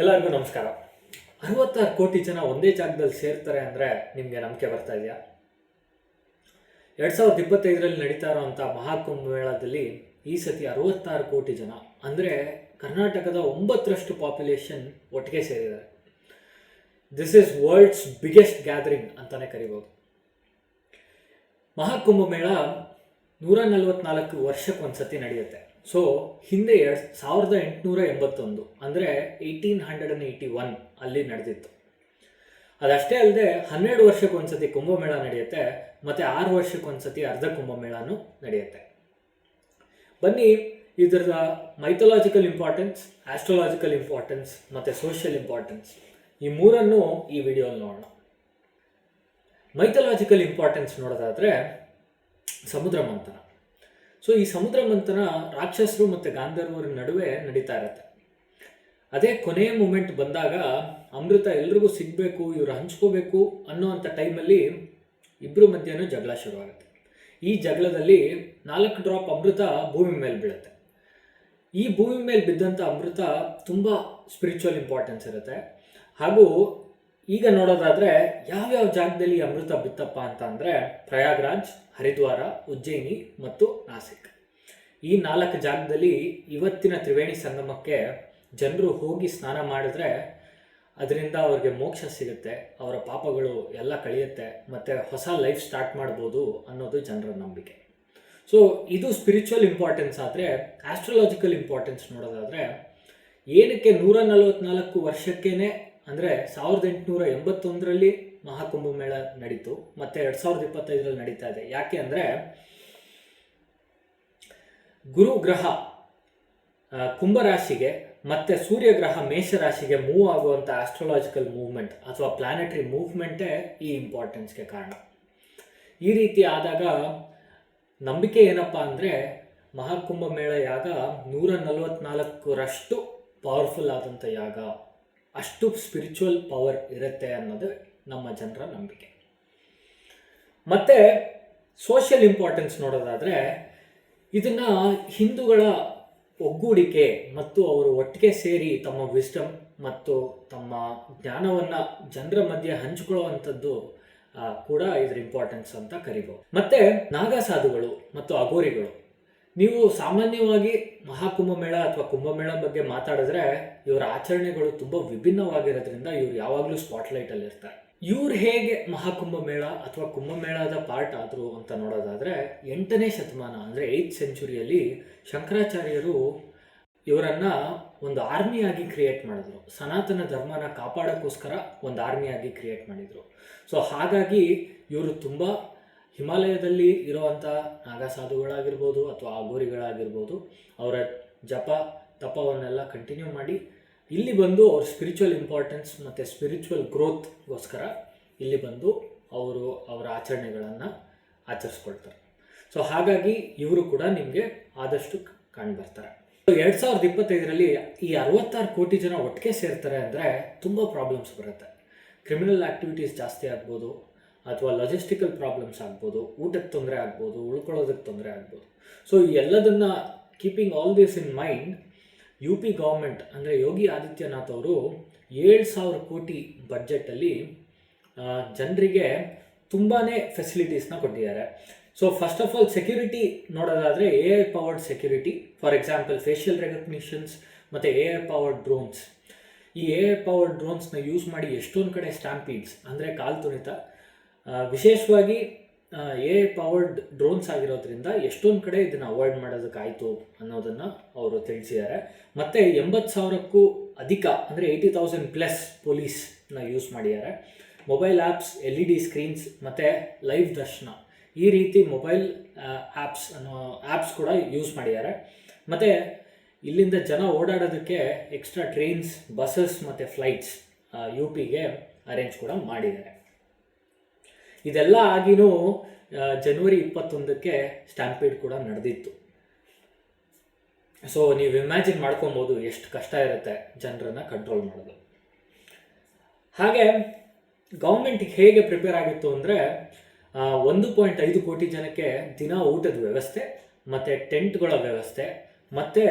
ಎಲ್ಲರಿಗೂ ನಮಸ್ಕಾರ. ಅರವತ್ತಾರು ಕೋಟಿ ಜನ ಒಂದೇ ಜಾಗದಲ್ಲಿ ಸೇರ್ತಾರೆ ಅಂದರೆ ನಿಮಗೆ ನಂಬಿಕೆ ಬರ್ತಾ ಇದೆಯಾ? ಎರಡು ಸಾವಿರದ ಇಪ್ಪತ್ತೈದರಲ್ಲಿ ನಡೀತಾ ಇರುವಂಥ ಮಹಾಕುಂಭ ಮೇಳದಲ್ಲಿ ಈ ಸತಿ ಅರವತ್ತಾರು ಕೋಟಿ ಜನ, ಅಂದರೆ ಕರ್ನಾಟಕದ ಒಂಬತ್ತರಷ್ಟು ಪಾಪ್ಯುಲೇಷನ್ ಒಟ್ಟಿಗೆ ಸೇರಿದ್ದಾರೆ. This is world's biggest gathering ಅಂತಲೇ ಕರಿಬೋದು. ಮಹಾಕುಂಭ ಮೇಳ ನೂರ ನಲವತ್ನಾಲ್ಕು ವರ್ಷಕ್ಕೆ ಒಂದ್ಸತಿ ನಡೆಯುತ್ತೆ. ಸೊ ಹಿಂದೆ ಸಾವಿರದ ಎಂಟುನೂರ ಎಂಬತ್ತೊಂದು, ಅಂದರೆ eighteen hundred and eighty one ಅಲ್ಲಿ ನಡೆದಿತ್ತು. ಅದಷ್ಟೇ ಅಲ್ಲದೆ ಹನ್ನೆರಡು ವರ್ಷಕ್ಕೊಂದ್ಸತಿ ಕುಂಭಮೇಳ ನಡೆಯುತ್ತೆ, ಮತ್ತು ಆರು ವರ್ಷಕ್ಕೊಂದ್ಸತಿ ಅರ್ಧ ಕುಂಭಮೇಳನೂ ನಡೆಯುತ್ತೆ. ಬನ್ನಿ ಇದರ ಮೈಥೊಲಾಜಿಕಲ್ ಇಂಪಾರ್ಟೆನ್ಸ್ ಆಸ್ಟ್ರೋಲಾಜಿಕಲ್ ಇಂಪಾರ್ಟೆನ್ಸ್ ಮತ್ತು ಸೋಷಿಯಲ್ ಇಂಪಾರ್ಟೆನ್ಸ್ ಈ ಮೂರನ್ನು ಈ ವಿಡಿಯೋಲಿ ನೋಡೋಣ. ಮೈಥೊಲಾಜಿಕಲ್ ಇಂಪಾರ್ಟೆನ್ಸ್ ನೋಡೋದಾದರೆ, ಸಮುದ್ರ ಮಂಥನ. ಸೊ ಈ ಸಮುದ್ರ ಮಂಥನ ರಾಕ್ಷಸರು ಮತ್ತು ಗಾಂಧರ್ವರ ನಡುವೆ ನಡೀತಾ ಇರುತ್ತೆ. ಅದೇ ಕೊನೆಯ ಮೂಮೆಂಟ್ ಬಂದಾಗ ಅಮೃತ ಎಲ್ರಿಗೂ ಸಿಗಬೇಕು, ಇವರು ಹಂಚ್ಕೋಬೇಕು ಅನ್ನೋವಂಥ ಟೈಮಲ್ಲಿ ಇಬ್ಬರು ಮಧ್ಯನೂ ಜಗಳ ಶುರುವಾಗುತ್ತೆ. ಈ ಜಗಳದಲ್ಲಿ ನಾಲ್ಕು ಡ್ರಾಪ್ ಅಮೃತ ಭೂಮಿ ಮೇಲೆ ಬೀಳುತ್ತೆ. ಈ ಭೂಮಿ ಮೇಲೆ ಬಿದ್ದಂಥ ಅಮೃತ ತುಂಬ ಸ್ಪಿರಿಚುವಲ್ ಇಂಪಾರ್ಟೆನ್ಸ್ ಇರುತ್ತೆ. ಹಾಗೂ ಈಗ ನೋಡೋದಾದರೆ ಯಾವ್ಯಾವ ಜಾಗದಲ್ಲಿ ಅಮೃತ ಬಿತ್ತಪ್ಪ ಅಂತ ಅಂದರೆ ಪ್ರಯಾಗ್ರಾಜ್, ಹರಿದ್ವಾರ, ಉಜ್ಜಯಿನಿ ಮತ್ತು ನಾಸಿಕ್. ಈ ನಾಲ್ಕು ಜಾಗದಲ್ಲಿ ಇವತ್ತಿನ ತ್ರಿವೇಣಿ ಸಂಗಮಕ್ಕೆ ಜನರು ಹೋಗಿ ಸ್ನಾನ ಮಾಡಿದ್ರೆ ಅದರಿಂದ ಅವ್ರಿಗೆ ಮೋಕ್ಷ ಸಿಗುತ್ತೆ, ಅವರ ಪಾಪಗಳು ಎಲ್ಲ ಕಳೆಯುತ್ತೆ, ಮತ್ತು ಹೊಸ ಲೈಫ್ ಸ್ಟಾರ್ಟ್ ಮಾಡ್ಬೋದು ಅನ್ನೋದು ಜನರ ನಂಬಿಕೆ. ಸೊ ಇದು ಸ್ಪಿರಿಚುವಲ್ ಇಂಪಾರ್ಟೆನ್ಸ್ ಆದರೆ ಆಸ್ಟ್ರಾಲಜಿಕಲ್ ಇಂಪಾರ್ಟೆನ್ಸ್ ನೋಡೋದಾದರೆ, ಏನಕ್ಕೆ ನೂರ ನಲವತ್ನಾಲ್ಕು ವರ್ಷಕ್ಕೇನೆ ಅಂದರೆ ಸಾವಿರದ ಎಂಟುನೂರ ಎಂಬತ್ತೊಂದರಲ್ಲಿ ಮಹಾಕುಂಭ ಮೇಳ ನಡೀತು ಮತ್ತು ಎರಡು ಸಾವಿರದ ಇಪ್ಪತ್ತೈದರಲ್ಲಿ ನಡೀತಾ ಇದೆ. ಯಾಕೆ ಅಂದರೆ ಗುರು ಗ್ರಹ ಆ, ಕುಂಭರಾಶಿಗೆ ಮತ್ತು ಸೂರ್ಯಗ್ರಹ ಮೇಷರಾಶಿಗೆ ಮೂವ್ ಆಗುವಂಥ ಆಸ್ಟ್ರಾಲಾಜಿಕಲ್ ಮೂವ್ಮೆಂಟ್ ಅಥವಾ ಪ್ಲಾನೆಟರಿ ಮೂವ್ಮೆಂಟೇ ಈ ಇಂಪಾರ್ಟೆನ್ಸ್ಗೆ ಕಾರಣ. ಈ ರೀತಿ ಆದಾಗ ನಂಬಿಕೆ ಏನಪ್ಪ ಅಂದರೆ ಮಹಾಕುಂಭ ಮೇಳ ಯಾಗ ನೂರ ನಲವತ್ನಾಲ್ಕರಷ್ಟು ಪವರ್ಫುಲ್ ಆದಂಥ ಯಾಗ. ಅಷ್ಟು ಸ್ಪಿರಿಚುವಲ್ ಪವರ್ ಇರುತ್ತೆ ಅನ್ನೋದು ನಮ್ಮ ಜನರ ನಂಬಿಕೆ. ಮತ್ತು ಸೋಷಿಯಲ್ ಇಂಪಾರ್ಟೆನ್ಸ್ ನೋಡೋದಾದರೆ ಇದನ್ನು ಹಿಂದೂಗಳ ಒಗ್ಗೂಡಿಕೆ ಮತ್ತು ಅವರು ಒಟ್ಟಿಗೆ ಸೇರಿ ತಮ್ಮ ವಿಸ್ಡಮ್ ಮತ್ತು ತಮ್ಮ ಜ್ಞಾನವನ್ನು ಜನರ ಮಧ್ಯೆ ಹಂಚಿಕೊಳ್ಳುವಂಥದ್ದು ಕೂಡ ಇದರ ಇಂಪಾರ್ಟೆನ್ಸ್ ಅಂತ ಕರಿಬೋದು. ಮತ್ತೆ ನಾಗಸಾಧುಗಳು ಮತ್ತು ಅಗೋರಿಗಳು ನೀವು ಸಾಮಾನ್ಯವಾಗಿ ಮಹಾಕುಂಭ ಮೇಳ ಅಥವಾ ಕುಂಭಮೇಳ ಬಗ್ಗೆ ಮಾತಾಡಿದ್ರೆ ಇವರ ಆಚರಣೆಗಳು ತುಂಬ ವಿಭಿನ್ನವಾಗಿರೋದ್ರಿಂದ ಇವ್ರು ಯಾವಾಗಲೂ ಸ್ಪಾಟ್ಲೈಟಲ್ಲಿ ಇರ್ತಾರೆ. ಇವ್ರು ಹೇಗೆ ಮಹಾಕುಂಭ ಮೇಳ ಅಥವಾ ಕುಂಭಮೇಳದ ಪಾರ್ಟ್ ಆದರು ಅಂತ ನೋಡೋದಾದರೆ ಎಂಟನೇ ಶತಮಾನ ಅಂದರೆ ಏಯ್ತ್ ಸೆಂಚುರಿಯಲ್ಲಿ ಶಂಕರಾಚಾರ್ಯರು ಇವರನ್ನ ಒಂದು ಆರ್ಮಿಯಾಗಿ ಕ್ರಿಯೇಟ್ ಮಾಡಿದ್ರು. ಸನಾತನ ಧರ್ಮನ ಕಾಪಾಡೋಕ್ಕೋಸ್ಕರ ಒಂದು ಆರ್ಮಿಯಾಗಿ ಕ್ರಿಯೇಟ್ ಮಾಡಿದರು. ಸೊ ಹಾಗಾಗಿ ಇವರು ತುಂಬ ಹಿಮಾಲಯದಲ್ಲಿ ಇರುವಂಥ ನಾಗಸಾಧುಗಳಾಗಿರ್ಬೋದು ಅಥವಾ ಆಗೋರಿಗಳಾಗಿರ್ಬೋದು, ಅವರ ಜಪ ತಪವನ್ನೆಲ್ಲ ಕಂಟಿನ್ಯೂ ಮಾಡಿ, ಇಲ್ಲಿ ಬಂದು ಅವ್ರ ಸ್ಪಿರಿಚುವಲ್ ಇಂಪಾರ್ಟೆನ್ಸ್ ಮತ್ತು ಸ್ಪಿರಿಚುವಲ್ ಗ್ರೋತ್ಗೋಸ್ಕರ ಇಲ್ಲಿ ಬಂದು ಅವರು ಅವರ ಆಚರಣೆಗಳನ್ನು ಆಚರಿಸ್ಕೊಳ್ತಾರೆ. ಸೊ ಹಾಗಾಗಿ ಇವರು ಕೂಡ ನಿಮಗೆ ಆದಷ್ಟು ಕಾಣ್ಬರ್ತಾರೆ. ಎರಡು ಸಾವಿರದ ಇಪ್ಪತ್ತೈದರಲ್ಲಿ ಈ ಅರವತ್ತಾರು ಕೋಟಿ ಜನ ಒಟ್ಟಿಗೆ ಸೇರ್ತಾರೆ ಅಂದರೆ ತುಂಬ ಪ್ರಾಬ್ಲಮ್ಸ್ ಬರುತ್ತೆ. ಕ್ರಿಮಿನಲ್ ಆ್ಯಕ್ಟಿವಿಟೀಸ್ ಜಾಸ್ತಿ ಆಗ್ಬೋದು ಅಥವಾ ಲಾಜಿಸ್ಟಿಕಲ್ ಪ್ರಾಬ್ಲಮ್ಸ್ ಆಗ್ಬೋದು ಊಟಕ್ಕೆ ತೊಂದರೆ ಆಗ್ಬೋದು ಉಳ್ಕೊಳ್ಳೋದಕ್ಕೆ ತೊಂದರೆ ಆಗ್ಬೋದು. ಸೊ ಈ ಎಲ್ಲದನ್ನ keeping all this in mind U P government ಅಂದರೆ ಯೋಗಿ ಆದಿತ್ಯನಾಥ್ ಅವರು ಏಳು ಸಾವಿರ ಕೋಟಿ ಬಡ್ಜೆಟಲ್ಲಿ ಜನರಿಗೆ ತುಂಬಾ ಫೆಸಿಲಿಟೀಸ್ನ ಕೊಟ್ಟಿದ್ದಾರೆ. So first of all security ನೋಡೋದಾದರೆ A I powered security for example facial recognitions ಮತ್ತು ಎ ಐ ಪವರ್ಡ್ ಡ್ರೋನ್ಸ್ ಈ ಎ ಐ ಪವರ್ಡ್ ಡ್ರೋನ್ಸ್ನ ಯೂಸ್ ಮಾಡಿ ಎಷ್ಟೊಂದು ಕಡೆ ಸ್ಟ್ಯಾಂಪೀಡ್ಸ್ ಅಂದರೆ ಕಾಲ್ ತುಳಿತ ಆ, ವಿಶೇಷವಾಗಿ ಎ ಪವರ್ಡ್ ಡ್ರೋನ್ಸ್ ಆಗಿರೋದ್ರಿಂದ ಎಷ್ಟೊಂದು ಕಡೆ ಇದನ್ನು ಅವಾಯ್ಡ್ ಮಾಡೋದಕ್ಕಾಯಿತು ಅನ್ನೋದನ್ನು ಅವರು ತಿಳಿಸಿದ್ದಾರೆ. ಮತ್ತು ಎಂಬತ್ತು ಸಾವಿರಕ್ಕೂ ಅಧಿಕ, ಅಂದರೆ ಏಯ್ಟಿ ತೌಸಂಡ್ ಪ್ಲಸ್ ಪೊಲೀಸ್ನ ಯೂಸ್ ಮಾಡಿದ್ದಾರೆ. Mobile apps L E D screens ಮತ್ತು ಲೈವ್ ದರ್ಶನ ಈ ರೀತಿ ಮೊಬೈಲ್ ಆ್ಯಪ್ಸ್ ಅನ್ನೋ ಆ್ಯಪ್ಸ್ ಕೂಡ ಯೂಸ್ ಮಾಡಿದ್ದಾರೆ. ಮತ್ತು ಇಲ್ಲಿಂದ ಜನ ಓಡಾಡೋದಕ್ಕೆ ಎಕ್ಸ್ಟ್ರಾ ಟ್ರೈನ್ಸ್ ಬಸ್ಸಸ್ ಮತ್ತು ಫ್ಲೈಟ್ಸ್ ಯು ಪಿಗೆ ಅರೇಂಜ್ ಕೂಡ ಮಾಡಿದ್ದಾರೆ. ಇದೆಲ್ಲ ಆಗಿನೂ ಜನವರಿ ಇಪ್ಪತ್ತೊಂದಕ್ಕೆ ಸ್ಟ್ಯಾಂಪೀಡ್ ಕೂಡ ನಡೆದಿತ್ತು. ಸೊ ನೀವು ಇಮ್ಯಾಜಿನ್ ಮಾಡ್ಕೊಬೋದು ಎಷ್ಟು ಕಷ್ಟ ಇರುತ್ತೆ ಜನರನ್ನು ಕಂಟ್ರೋಲ್ ಮಾಡೋದು. ಹಾಗೆ ಗೌರ್ಮೆಂಟಿಗೆ ಹೇಗೆ ಪ್ರಿಪೇರ್ ಆಗಿತ್ತು ಅಂದರೆ ಒಂದು ಪಾಯಿಂಟ್ ಐದು ಕೋಟಿ ಜನಕ್ಕೆ ದಿನ ಊಟದ ವ್ಯವಸ್ಥೆ, ಮತ್ತು ಟೆಂಟ್ಗಳ ವ್ಯವಸ್ಥೆ, ಮತ್ತು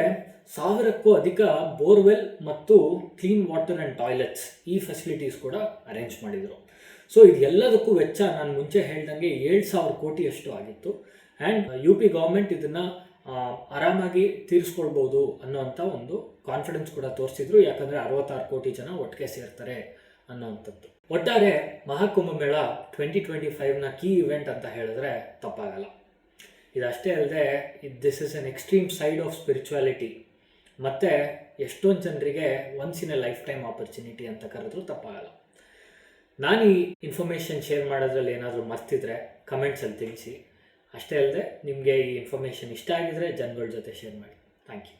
ಸಾವಿರಕ್ಕೂ ಅಧಿಕ ಬೋರ್ವೆಲ್ ಮತ್ತು ಕ್ಲೀನ್ ವಾಟರ್ ಆ್ಯಂಡ್ ಟಾಯ್ಲೆಟ್ಸ್ ಈ ಫೆಸಿಲಿಟೀಸ್ ಕೂಡ ಅರೇಂಜ್ ಮಾಡಿದರು. ಸೊ ಇದೆಲ್ಲದಕ್ಕೂ ವೆಚ್ಚ ನಾನು ಮುಂಚೆ ಹೇಳ್ದಂಗೆ ಏಳು ಸಾವಿರ ಕೋಟಿಯಷ್ಟು ಆಗಿತ್ತು. ಆ್ಯಂಡ್ ಯು ಪಿ ಗೌರ್ಮೆಂಟ್ ಇದನ್ನು ಆರಾಮಾಗಿ ತೀರಿಸ್ಕೊಳ್ಬೋದು ಅನ್ನೋವಂಥ ಒಂದು ಕಾನ್ಫಿಡೆನ್ಸ್ ಕೂಡ ತೋರಿಸಿದ್ರು. ಯಾಕಂದರೆ ಅರವತ್ತಾರು ಕೋಟಿ ಜನ ಒಟ್ಟಿಗೆ ಸೇರ್ತಾರೆ ಅನ್ನೋವಂಥದ್ದು. ಒಟ್ಟಾರೆ ಮಹಾಕುಂಭ ಮೇಳ ಟ್ವೆಂಟಿ ಟ್ವೆಂಟಿ ಫೈವ್ನ ಕೀ ಇವೆಂಟ್ ಅಂತ ಹೇಳಿದ್ರೆ ತಪ್ಪಾಗಲ್ಲ. ಇದಷ್ಟೇ ಅಲ್ಲದೆ this is an extreme side of spirituality ಮತ್ತು ಎಷ್ಟೊಂದು ಜನರಿಗೆ once in a lifetime opportunity ಅಂತ ಕರೆದ್ರೂ ತಪ್ಪಾಗಲ್ಲ. ನಾನು ಈ ಇನ್ಫಾರ್ಮೇಷನ್ ಶೇರ್ ಮಾಡೋದ್ರಲ್ಲಿ ಏನಾದರೂ ಮರ್ತಿದ್ರೆ ಕಮೆಂಟ್ಸಲ್ಲಿ ತಿಳಿಸಿ. ಅಷ್ಟೇ ಅಲ್ಲದೆ ನಿಮಗೆ ಈ ಇನ್ಫಾರ್ಮೇಷನ್ ಇಷ್ಟ ಆಗಿದ್ದರೆ ಜನಗಳ ಜೊತೆ ಶೇರ್ ಮಾಡಿ. Thank you